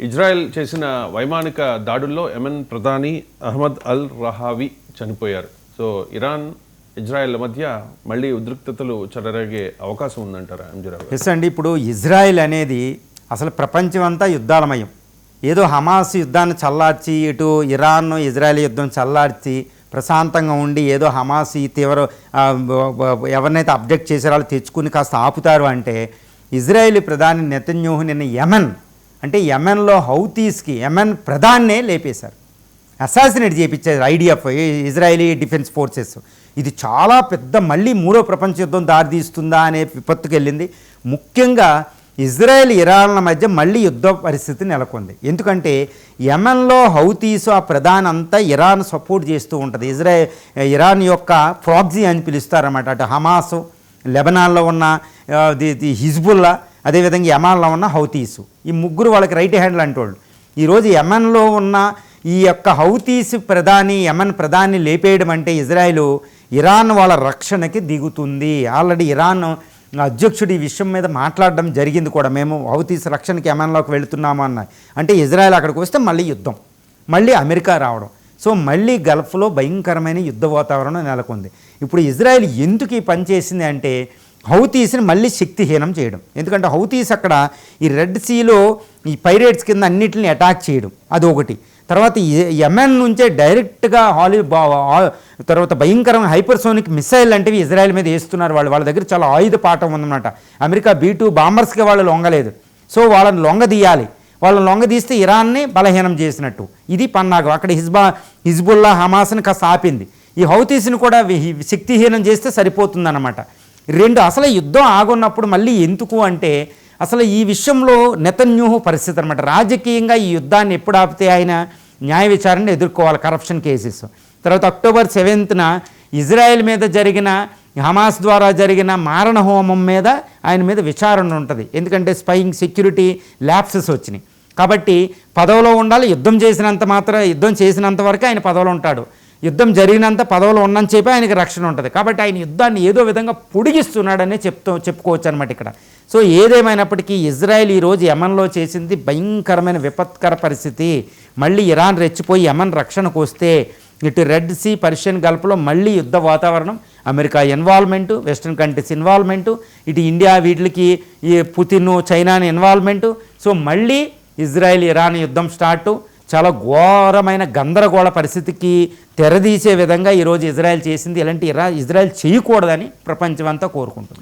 Israel చేసిన వైమానిక దాడుల్లో యెమెన్ ప్రధాని అహ్మద్ అల్ రహావి చనిపోయారు. సో ఇరాన్ ఇజ్రాయెల్ మధ్య మళ్ళీ ఉద్రిక్తతలు చెలరేగే అవకాశం ఉందంటారా ఎస్ అండి ఇప్పుడు ఇజ్రాయెల్ అనేది అసలు ప్రపంచం అంతా యుద్ధాలమయం. ఏదో హమాస్ యుద్ధాన్ని చల్లార్చి ఇటు ఇరాన్ ఇజ్రాయెల్ యుద్ధం చల్లార్చి ప్రశాంతంగా ఉండి ఏదో హమాస్ ఈ తీవ్ర ఎవరినైతే అబ్జెక్ట్ చేసారో వాళ్ళు తెచ్చుకుని కాస్త ఆపుతారు అంటే ఇజ్రాయేలీ ప్రధాని నెతన్యూహు నిన్న యమన్ అంటే యమెన్లో హౌతీస్కి యమెన్ ప్రధాన్నే లేపేశారు. అసాసినేట్ చేయించారు ఐడిఎఫ్ ఇజ్రాయలీ డిఫెన్స్ ఫోర్సెస్. ఇది చాలా పెద్ద మళ్ళీ మూడో ప్రపంచ యుద్ధం దారితీస్తుందా అనే విపత్తుకు వెళ్ళింది ముఖ్యంగా ఇజ్రాయెల్ ఇరాన్ల మధ్య మళ్ళీ యుద్ధ పరిస్థితి నెలకొంది. ఎందుకంటే యమన్లో హౌతీస్ ఆ ప్రధాన అంతా ఇరాన్ సపోర్ట్ చేస్తూ ఉంటుంది. ఇజ్రాయెల్ ఇరాన్ యొక్క ప్రాక్సీ అని పిలుస్తారన్నమాట. అటు హమాసు లెబనాన్లో ఉన్న ది ది హిజ్బుల్లా అదేవిధంగా యమాన్లో ఉన్న హౌతీసు. ఈ ముగ్గురు వాళ్ళకి రైట్ హ్యాండ్లు అంటోళ్ళు ఈరోజు యమన్లో ఉన్న ఈ యొక్క హౌతీస్ ప్రధాని యమన్ ప్రధాని లేపేయడం అంటే ఇజ్రాయిల్ ఇరాన్ వాళ్ళ రక్షణకి దిగుతుంది. ఆల్రెడీ ఇరాన్ అధ్యక్షుడు ఈ విషయం మీద మాట్లాడడం జరిగింది కూడా. మేము హౌతీస్ రక్షణకి యమన్లోకి వెళుతున్నాము అన్న అంటే ఇజ్రాయెల్ అక్కడికి వస్తే మళ్ళీ యుద్ధం. మళ్ళీ అమెరికా రావడం. సో మళ్ళీ గల్ఫ్లో భయంకరమైన యుద్ధ వాతావరణం నెలకొంది. ఇప్పుడు ఇజ్రాయెల్ ఎందుకు ఈ పని చేసింది అంటే హౌతీస్ని మళ్ళీ శక్తిహీనం చేయడం. ఎందుకంటే హౌతీస్ అక్కడ ఈ రెడ్ సీలో ఈ పైరేట్స్ కింద అన్నిటిని అటాక్ చేయడం. అది ఒకటి తర్వాత యమెన్ నుంచే డైరెక్ట్గా హాలీ తర్వాత భయంకరమైన హైపర్సోనిక్ మిసైల్ లాంటివి ఇజ్రాయెల్ మీద వేస్తున్నారు వాళ్ళు. వాళ్ళ దగ్గర చాలా ఆయుధ పాఠం ఉందన్నమాట. అమెరికా బీ టూ బాంబర్స్కి వాళ్ళు లొంగలేదు. సో వాళ్ళని లొంగదీయాలి వాళ్ళని లొంగదీస్తే ఇరాన్ని బలహీనం చేసినట్టు. ఇది పన్నాగం. అక్కడ హిజ్బా హిజ్బుల్లా హమాస్ని కాస్త ఆపింది. ఈ హౌతీస్ని కూడా శక్తిహీనం చేస్తే సరిపోతుందన్నమాట. రెండు అసలు యుద్ధం ఆగున్నప్పుడు మళ్ళీ ఎందుకు అంటే అసలు ఈ విషయంలో నెతన్యూహు పరిస్థితి అనమాట రాజకీయంగా ఈ యుద్ధాన్ని ఎప్పుడు ఆపితే ఆయన న్యాయ విచారణ ఎదుర్కోవాలి కరప్షన్ కేసెస్ తర్వాత అక్టోబర్ సెవెంత్న ఇజ్రాయెల్ మీద జరిగిన హమాస్ ద్వారా జరిగిన మారణ హోమం మీద ఆయన మీద విచారణ ఉంటుంది. ఎందుకంటే స్పైయింగ్ సెక్యూరిటీ ల్యాప్సెస్ వచ్చినాయి. కాబట్టి పదవిలో ఉండాలి యుద్ధం చేసినంత మాత్రం యుద్ధం చేసినంత వరకు ఆయన పదవిలో ఉంటాడు. యుద్ధం జరిగినంత పదవులు ఉన్నని చెప్పి ఆయనకి రక్షణ ఉంటుంది. కాబట్టి ఆయన యుద్ధాన్ని ఏదో విధంగా పొడిగిస్తున్నాడనే చెప్తూ చెప్పుకోవచ్చు అనమాట ఇక్కడ. సో ఏదేమైనప్పటికీ ఇజ్రాయెల్ ఈరోజు యమన్లో చేసింది భయంకరమైన విపత్కర పరిస్థితి. మళ్ళీ ఇరాన్ రెచ్చిపోయి యమన్ రక్షణకు వస్తే ఇటు రెడ్ సీ పర్షియన్ గల్ఫ్లో మళ్ళీ యుద్ధ వాతావరణం America involvement western countries involvement ఇటు ఇండియా వీటికి ఈ పుతిన్ చైనాని ఇన్వాల్వ్మెంటు. సో మళ్ళీ ఇజ్రాయెల్ ఇరాన్ యుద్ధం స్టార్టు. చాలా ఘోరమైన గందరగోళ పరిస్థితికి తెరదీసే విధంగా ఈరోజు ఇజ్రాయెల్ చేసింది. ఇలాంటి ఇరా ఇజ్రాయెల్ చేయకూడదని ప్రపంచం అంతా కోరుకుంటుంది.